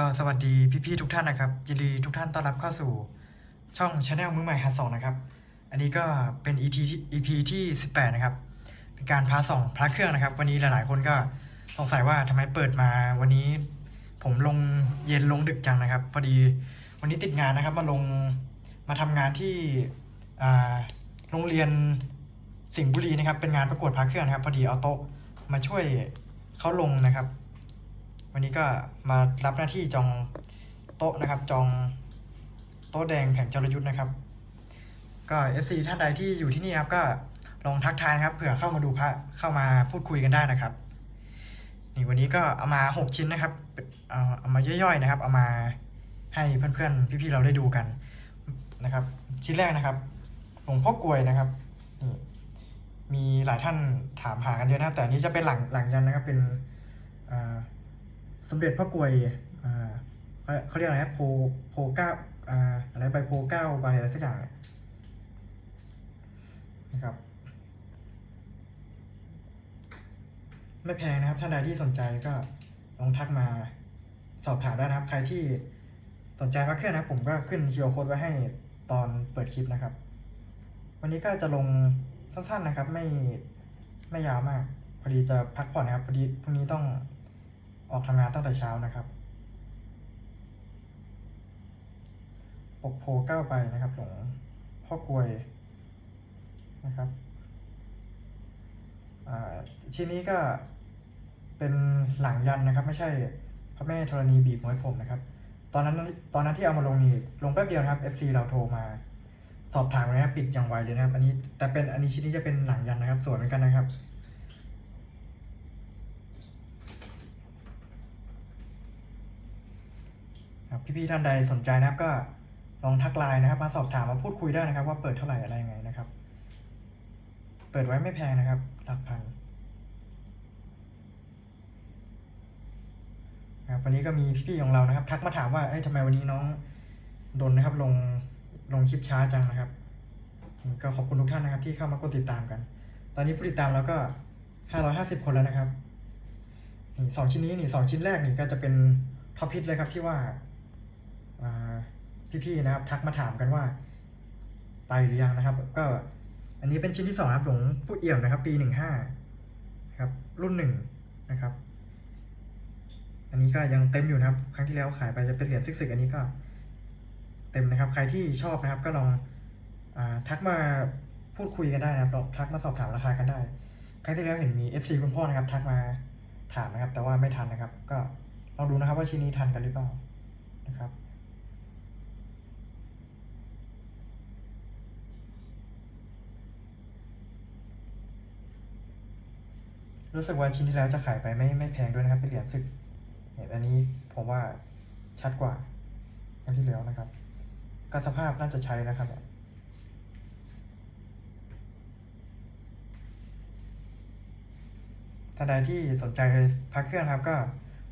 ก็สวัสดีพี่ๆทุกท่านนะครับยินดีทุกท่านต้อนรับเข้าสู่ช่องชาแนลมือใหม่หัดสองนะครับ อันนี้ก็เป็น EP ที่ EP ที่ 18 นะครับ เป็นการพาส่องพระเครื่องนะครับ วันนี้หลายๆ คนก็สงสัยว่าทำไมเปิดมาวันนี้ผมลงเย็นลงดึกจังนะครับ พอดีวันนี้ติดงานนะครับ มาลงมาทำงานที่โรงเรียนสิงห์บุรีนะครับ เป็นงานประกวดพระเครื่องนะครับ พอดีเอาโต๊ะมาช่วยเขาลงนะครับ วันนี้ก็มารับหน้าที่จองโต๊ะนะครับ จองโต๊ะแดงแผงจรยุทธ์นะครับ ก็ FC ท่านใดที่อยู่ที่นี่ครับก็ลองทักทายครับเผื่อเข้ามาดูพระเข้ามาพูดคุยกันได้นะครับ นี่วันนี้ก็เอามาหกชิ้นนะครับเอาเอามาย่อยๆนะครับ เอามาให้เพื่อนๆพี่ๆเราได้ดูกันนะครับ ชิ้นแรกนะครับหลวงพ่อกลวยนะครับนี่มีหลายท่านถามหากันเยอะนะแต่นนี้จะเป็นหลังหลังยันนะครับเป็นอ่า สมเด็จพระกวยเขาเรียกอะไรนะโพโพเก้าอะไรใบโพเก้าใบอะไรสักอย่างนะครับ ไม่แพงนะครับ ท่านใดที่สนใจก็ลองทักมาสอบถามได้นะครับ ใครที่สนใจพระเครื่องนะผมก็ขึ้นคิวโค้ดไว้ให้ตอนเปิดคลิปนะครับ วันนี้ก็จะลงสั้นๆนะครับ ไม่ไม่ยาวมาก พอดีจะพักผ่อนนะครับ พอดีพรุ่งนี้ต้อง ออกทำงานตั้งแต่เช้านะครับ ปกโพเก้าใบนะครับหลวงพ่อกวยนะครับอ่าชิ้นนี้ก็เป็นหลังยันนะครับ ไม่ใช่พระแม่ธรณีบีบหัวให้ผมนะครับ ตอนนั้นตอนนั้นที่เอามาลงนี่ลงแป๊บเดียวนะครับ FC เราโทรมา สอบถามเลยนะปิดอย่างไวเลยนะครับ อันนี้แต่เป็นอันนี้ชิ้นนี้จะเป็นหลังยันนะครับสวยเหมือนกันนะครับ ครับพี่ๆท่านใดสนใจนะครับก็ลองทักไลน์นะครับ มาสอบถามมาพูดคุยได้นะครับ ว่าเปิดเท่าไหร่อะไรยังไงนะครับ เปิดไว้ไม่แพงนะครับหลักพันนะครับวันนี้ก็มีพี่ๆของเรานะครับ ทักมาถามว่าเอ้ยทำไมวันนี้น้องดนนะครับ ลงลงคลิปช้าจังนะครับก็ขอบคุณทุกท่านนะครับ ที่เข้ามากดติดตามกัน ตอนนี้ผู้ติดตามเราก็ห้าร้อยห้าสิบคนแล้วนะครับนี่สองชิ้นนี้นี่สองชิ้นแรกนี่ก็จะเป็นท็อปฮิตเลยครับที่ว่า พี่ๆนะครับ ทักมาถามกันว่า ไปหรือยังนะครับ ก็ อันนี้เป็นชิ้นที่สองครับหลวงปู่เอี่ยมนะครับ ปีหนึ่งห้าครับ รุ่นหนึ่งนะครับ อันนี้ก็ยังเต็มอยู่นะครับ ครั้งที่แล้วขายไปจะเป็นเหรียญซึกๆอันนี้ก็ เต็มนะครับ ใครที่ชอบนะครับ ก็ลองอทักมาพูดคุยกันได้นะครับลอทักมาสอบถามราคากันได้ ครั้งที่แล้วเห็นมี FC คุณพ่อนะครับ ทักมาถามนะครับ แต่ว่าไม่ทันนะครับ ก็ลองดูนะครับ ว่าชิ้นนี้ทันกันหรือเปล่านะครับ รู้สึกว่าชิ้นที่แล้วจะขายไปไม่ไม่แพงด้วยนะครับเป็นเหรียญสึกเนี่ยอันนี้ผมว่าชัดกว่าอันที่แล้วนะครับก็สภาพน่าจะใช้นะครับท่านใดที่สนใจพักเครื่องครับก็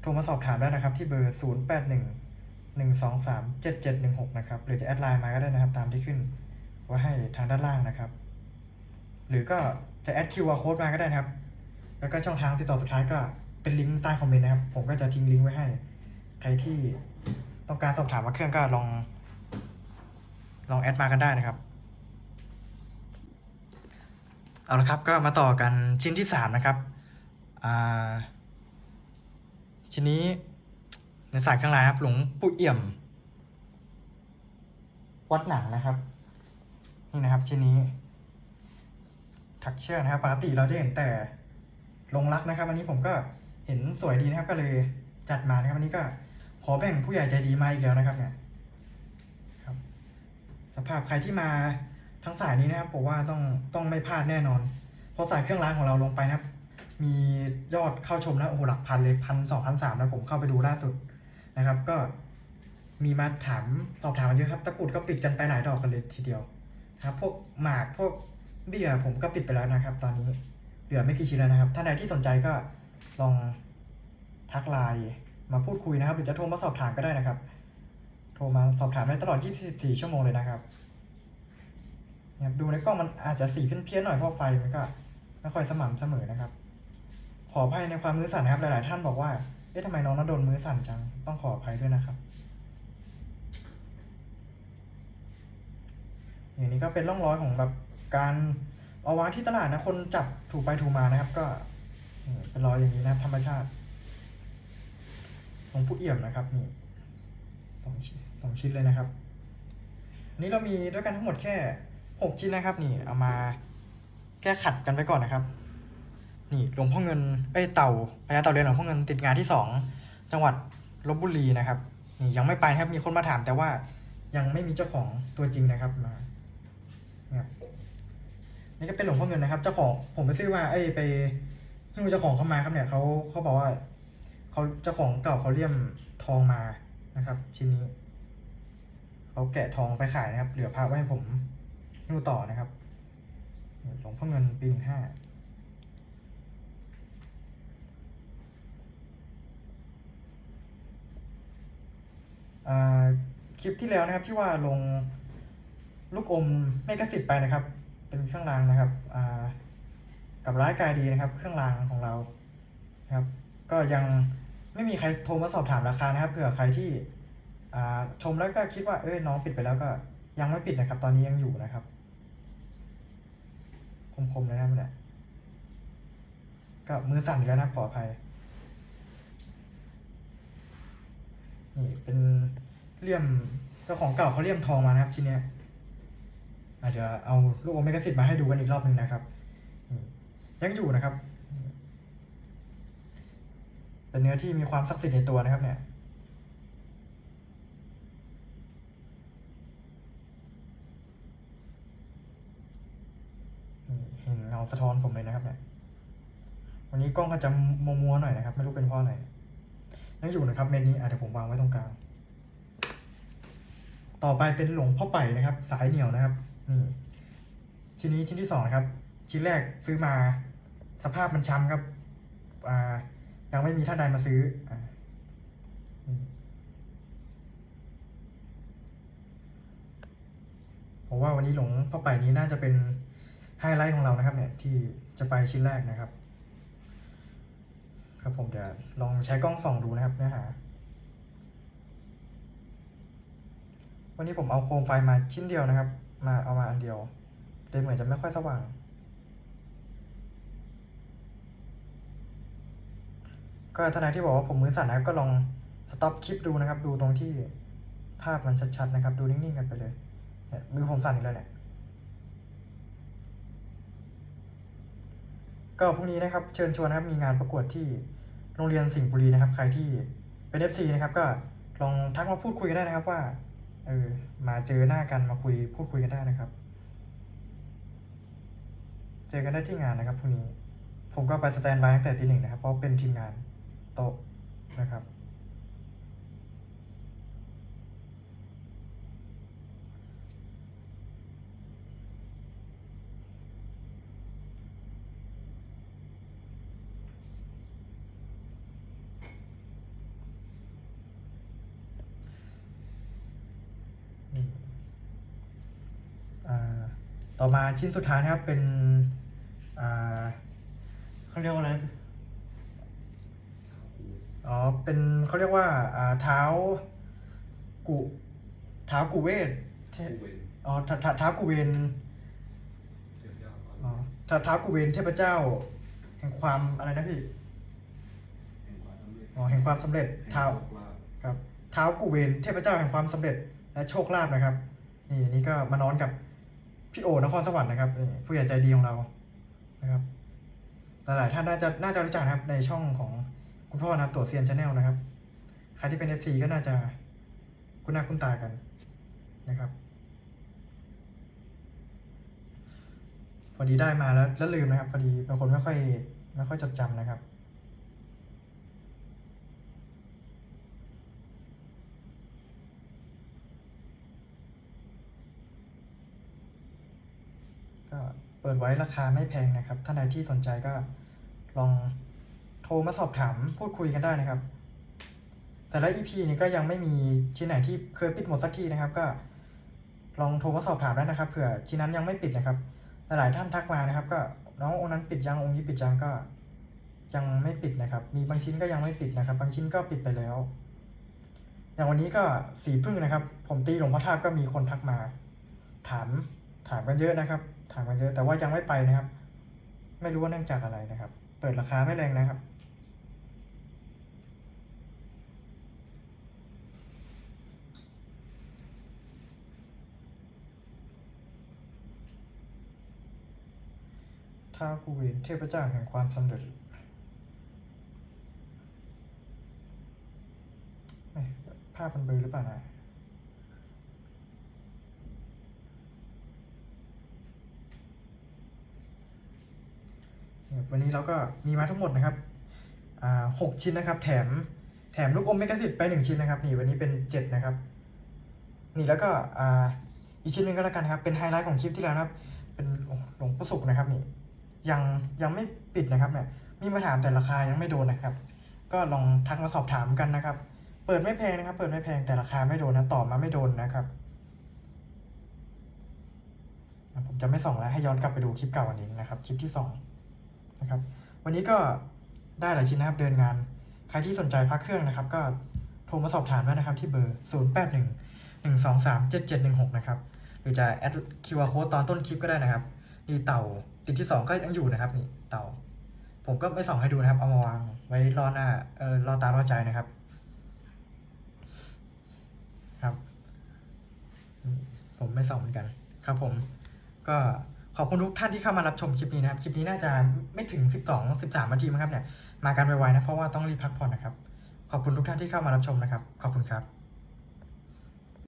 โทรมาสอบถามได้นะครับ ที่เบอร์ 0 8 1 1 2 3 7 7 1 6 นะครับ หรือจะแอดไลน์มาก็ได้นะครับ ตามที่ขึ้นไว้ให้ทางด้านล่างนะครับ หรือก็จะแอด QR code มาก็ได้นะครับ แล้วก็ช่องทางติดต่อสุดท้ายก็เป็นลิงก์ใต้คอมเมนต์นะครับ ผมก็จะทิ้งลิงก์ไว้ให้ ใครที่ต้องการสอบถามว่าเครื่องก็ลอง ลองแอดมากันได้นะครับ เอาละครับก็มาต่อกันชิ้นที่สามนะครับอ่าชิ้นนี้ในสายข้างลายครับหลวงปู่เอี่ยม วัดหนังนะครับ นี่นะครับชิ้นนี้ ถักเชือกนะครับ ปกติเราจะเห็นแต่ ลงรักนะครับ วันนี้ผมก็เห็นสวยดีนะครับ ก็เลยจัดมานะครับวันนี้ก็ขอแบ่งผู้ใหญ่ใจดีมาอีกแล้วนะครับเนี่ยครับ สภาพใครที่มาทั้งสายนี้นะครับผมว่าต้องต้องไม่พลาดแน่นอน เพราะสายเครื่องรางของเราลงไปนะครับ มียอดเข้าชมนะโอ้โหหลักพันเลยพันสองพันสามนะผมเข้าไปดูล่าสุดนะครับ ก็มีมาถามสอบถามเยอะครับ ตะกรุดก็ปิดกันไปหลายดอกกันเลยทีเดียวนะครับ พวกหมากพวกเบี้ยผมก็ปิดไปแล้วนะครับ ตอนนี้ เหลือไม่กี่ชิ้นแล้วนะครับ ท่านใดที่สนใจก็ลองทักไลน์มาพูดคุยนะครับ หรือจะโทรมาสอบถามก็ได้นะครับ โทรมาสอบถามได้ตลอด 24 ชั่วโมงเลยนะครับนะครับดูในกล้องมันอาจจะสีเพี้ยนๆหน่อยเพราะไฟมันก็ไม่ค่อยสม่ำเสมอนะครับ ขออภัยในความมือสั่นนะครับ หลายๆ ท่านบอกว่า เอ๊ะทำไมน้องน่าโดลมือสั่นจัง ต้องขออภัยด้วยนะครับ อย่างนี้ก็เป็นร่องรอยของแบบการ เอาวางที่ตลาดนะคนจับถูกไปถูกมานะครับ ก็เป็นรอยอย่างนี้นะครับ ธรรมชาติของผู้เอี่ยมนะครับนี่สองชิ้นสองชิ้นเลยนะครับอันนี้เรามีด้วยกันทั้งหมดแค่หกชิ้นนะครับ นี่เอามาแก้ขัดกันไปก่อนนะครับ นี่หลวงพ่อเงินเอ้ยเต่าพญาเต่าเรือนหลวงพ่อเงินติดงานที่สองจังหวัดลบบุรีนะครับ นี่ยังไม่ไปครับมีคนมาถามแต่ว่ายังไม่มีเจ้าของตัวจริงนะครับมาเนี่ย นี่ก็เป็นหลวงพ่อเงินนะครับเจ้าของผมไปซื้อมาเอ้ยไปที่เจ้าของเข้ามาครับเนี่ยเขาเขาบอกว่าเขาเจ้าของเก่าเขาเลี่ยมทองมานะครับ ชิ้นนี้เขาแกะทองไปขายนะครับ เหลือพระไว้ให้ผมหิ้วต่อนะครับหลวงพ่อเงินปีหนึ่งห้าคลิปที่แล้วนะครับที่ว่าลงลูกอมเมกะสิบไปนะครับ เป็นเครื่องรางนะครับกับร้ายกายดีนะครับ เครื่องรางของเรานะครับ ก็ยังไม่มีใครโทรมาสอบถามราคานะครับเผื่อใครที่ชมแล้วก็คิดว่าเอ้ยน้องปิดไปแล้วก็ยังไม่ปิดนะครับ ตอนนี้ยังอยู่นะครับ คมๆเลยนะเนี่ยก็มือสั่นอีกแล้วนะขออภัยนี่เป็นเลี่ยมเจ้าของเก่าเขาเลี่ยมทองมานะครับชิ้นเนี้ย อาจจะเอาลูกอเมกะสิบมาให้ดูกันอีกรอบหนึ่งนะครับ ยังอยู่นะครับ เป็นเนื้อที่มีความศักดิ์สิทธิ์ในตัวนะครับ เนี่ยเห็นเงาสะท้อนผมเลยนะครับ เนี่ย วันนี้กล้องก็จะมัวๆหน่อยนะครับ ไม่รู้เป็นเพราะอะไรยังอยู่นะครับ เมนนี้อะเดี๋ยวผมวางไว้ตรงกลาง ต่อไปเป็นหลวงพ่อไป่นะครับ สายเหนียวนะครับ นี่ชิ้นนี้ชิ้นที่สองครับ ชิ้นแรกซื้อมา สภาพมันช้ำครับ อ่า ยังไม่มีท่านใดมาซื้ออ่าผมว่าวันนี้หลงพ่อไปนี้น่าจะเป็นไฮไลท์ของเรานะครับ เนี่ยที่จะไปชิ้นแรกนะครับ ครับผมเดี๋ยวลองใช้กล้องส่องดูนะครับเนื้อหาวันนี้ผมเอาโคมไฟมาชิ้นเดียวนะครับ มาเอามาอันเดียวเลยเหมือนจะไม่ค่อยสว่าง ก็ทนายที่บอกว่าผมมือสั่นนะครับก็ลองสต็อปคลิปดูนะครับ ดูตรงที่ภาพมันชัดๆนะครับ ดูนิ่งๆกันไปเลยเนี่ยมือผมสั่นอีกแล้วเนี่ยก็พรุ่งนี้นะครับเชิญชวนนะครับมีงานประกวดที่โรงเรียนสิงห์บุรีนะครับ ใครที่เป็น FC นะครับ ก็ลองทักมาพูดคุยกันได้นะครับว่า เออ มาเจอหน้ากันมาคุยพูดคุยกันได้นะครับ เจอกันได้ที่งานนะครับพรุ่งนี้ ผมก็ไปสแตนบายตั้งแต่ตีหนึ่งนะครับ เพราะเป็นทีมงานโต๊ะนะครับ นี่อ่า ต่อมาชิ้นสุดท้ายนะครับเป็นอ่าเขาเรียกว่าอะไรอ๋อเป็นเขาเรียกว่าอ่าเท้ากุเท้ากุเวทเทอ๋อเท้าเท้าเท้ากุเวนอ๋อเท้าเท้ากุเวนเทพเจ้า แห่งความอะไรนะพี่อ๋อแห่งความสำเร็จเท้าครับเท้ากูเวนเทพเจ้าแห่งความสำเร็จและโชคลาภนะครับ นี่นี่ก็มานอนกับ พี่โอนครสวรรค์นะครับผู้ใหญ่ใจดีของเรานะครับหลาย ๆ ท่านน่าจะน่าจะรู้จักนะครับ ในช่องของคุณพ่อนะครับตัวเซียนชาแนลนะครับใครที่เป็น FC ก็น่าจะคุ้นหน้าคุ้นตากันนะครับพอดีได้มาแล้วแล้วลืมนะครับพอดีเป็นคนไม่ค่อยไม่ค่อยจดจำนะครับ ก็เปิดไว้ราคาไม่แพงนะครับ ท่านใดที่สนใจก็ลองโทรมาสอบถามพูดคุยกันได้นะครับ แต่ละ EP นี้ก็ยังไม่มีชิ้นไหนที่เคยปิดหมดสักทีนะครับ ก็ลองโทรมาสอบถามได้นะครับเผื่อชิ้นนั้นยังไม่ปิดนะครับ หลายท่านทักมานะครับ ก็น้ององค์นั้นปิดยังองค์นี้ปิดยังก็ยังไม่ปิดนะครับ มีบางชิ้นก็ยังไม่ปิดนะครับ บางชิ้นก็ปิดไปแล้ว อย่างวันนี้ก็สีพึ่งนะครับ ผมตีหลวงพ่อทาสก็มีคนทักมา ถามถามกันเยอะนะครับ ถามกันเยอะแต่ว่ายังไม่ไปนะครับ ไม่รู้ว่าเนื่องจากอะไรนะครับ เปิดราคาไม่แรงนะครับ ท้าวกูเวนเทพเจ้าแห่งความสำเร็จภาพมันเบลอหรือเปล่านะ เนี่ยวันนี้เราก็มีมาทั้งหมดนะครับหกชิ้นนะครับ แถมแถมลูกอมเมกาสิทธิ์ไปหนึ่งชิ้นนะครับ นี่วันนี้เป็นเจ็ดนะครับ นี่แล้วก็อีกชิ้นหนึ่งก็แล้วกันครับ เป็นไฮไลท์ของคลิปที่แล้วนะครับ เป็นหลวงปู่ศุกร์นะครับนี่ยังยังไม่ปิดนะครับเนี่ยมีมาถามแต่ราคายังไม่โดนนะครับ ก็ลองทักมาสอบถามกันนะครับ เปิดไม่แพงนะครับ เปิดไม่แพงแต่ราคาไม่โดนนะตอบมาไม่โดนนะครับผมจะไม่ส่องแล้วให้ย้อนกลับไปดูคลิปเก่าอันนี้นะครับ คลิปที่สอง นะครับ วันนี้ก็ได้หลายชิ้นนะครับเดินงาน ใครที่สนใจพักเครื่องนะครับ ก็โทรมาสอบถามได้นะครับ ที่เบอร์ 0 8 1 1 2 3 7 7 1 6 นะครับ หรือจะแอด QR code ตอนต้นคลิปก็ได้นะครับ นี่เต่าติดที่สองก็ยังอยู่นะครับนี่เต่า ผมก็ไม่ส่องให้ดูนะครับ เอามาวางไว้รอหน้าเออรอตารอใจนะครับ ครับ ผมไม่ส่องเหมือนกัน ครับผมก็ ขอบคุณทุกท่านที่เข้ามารับชมคลิปนี้นะครับ คลิปนี้น่าจะไม่ถึง 12 13นาทีมั้งครับเนี่ย มากันไวๆนะ เพราะว่าต้องรีบพักผ่อนนะครับ ขอบคุณทุกท่านที่เข้ามารับชมนะครับ ขอบคุณครับ